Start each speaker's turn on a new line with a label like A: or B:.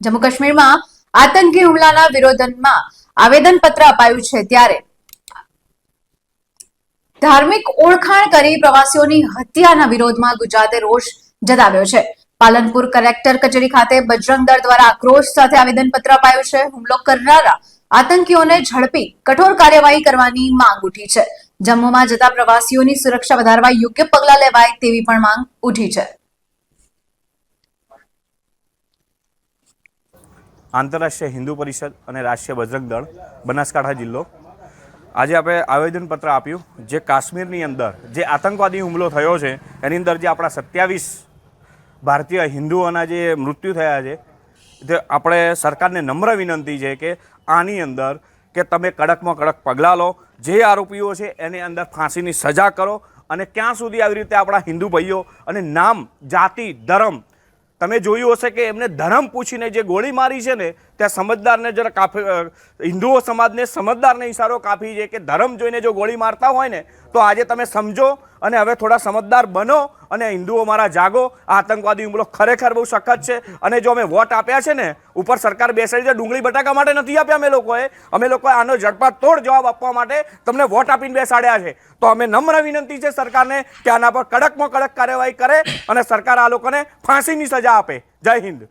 A: જમ્મુ કાશ્મીરમાં આતંકી હુમલાના વિરોધમાં આવેદનપત્ર અપાયું છે ત્યારે. ધાર્મિક ઓળખાણ કરી પ્રવાસીઓની હત્યાના વિરોધમાં ગુજરાતે રોષ જતાવ્યો છે. પાલનપુર કલેક્ટર કચેરી ખાતે બજરંગ દળ દ્વારા આક્રોશ સાથે આવેદનપત્ર અપાયું છે. હુમલો કરનારા આતંકીઓને ઝડપી, કઠોર કાર્યવાહી કરવાની માંગ ઉઠી છે. જમ્મુમાં જતા પ્રવાસીઓની સુરક્ષા વધારવા યોગ્ય પગલાં લેવાય તેવી પણ માંગ ઉઠી છે.
B: આંતરરાષ્ટ્રીય હિન્દુ પરિષદ અને રાષ્ટ્રીય બજરંગ દળ, બનાસકાંઠા જિલ્લો. આજે આપણે આવેદનપત્ર આપ્યું જે કાશ્મીરની અંદર જે આતંકવાદી હુમલો થયો છે, એની અંદર જે આપણા સત્યાવીસ ભારતીય હિન્દુઓના જે મૃત્યુ થયા છે, તે આપણે સરકારને નમ્ર વિનંતી છે કે આની અંદર કે તમે કડકમાં કડક પગલાં લો, જે આરોપીઓ છે એની અંદર ફાંસીની સજા કરો અને ક્યાં સુધી આવી રીતે આપણા હિન્દુ ભાઈઓ અને નામ, જાતિ, ધર્મ તમે જોયું હશે કે એમને ધરમ પૂછીને જે ગોળી મારી છે ને ત્યાં સમજદારને જરા કાફી હિન્દુઓ સમાજને સમજદારને ઇશારો કાપી છે કે ધર્મ જોઈને જો ગોળી મારતા હોય ને, તો આજે તમે સમજો અને હવે થોડા સમજદાર બનો અને હિન્દુઓ મારા જાગો. આતંકવાદી હુમલો ખરેખર બહુ સખત છે અને જો અમે વોટ આપ્યા છે ને, ઉપર સરકાર બેસાડી છે ડુંગળી બટાકા માટે નથી આપ્યા અમે લોકોએ. અમે લોકોએ આનો ઝડપા તોડ જવાબ આપવા માટે તમને વોટ આપીને બેસાડ્યા છે. તો અમે નમ્ર વિનંતી છે સરકારને કે આના પર કડકમાં કડક કાર્યવાહી કરે અને સરકાર આ લોકોને ફાંસીની સજા આપે. જય હિન્દ.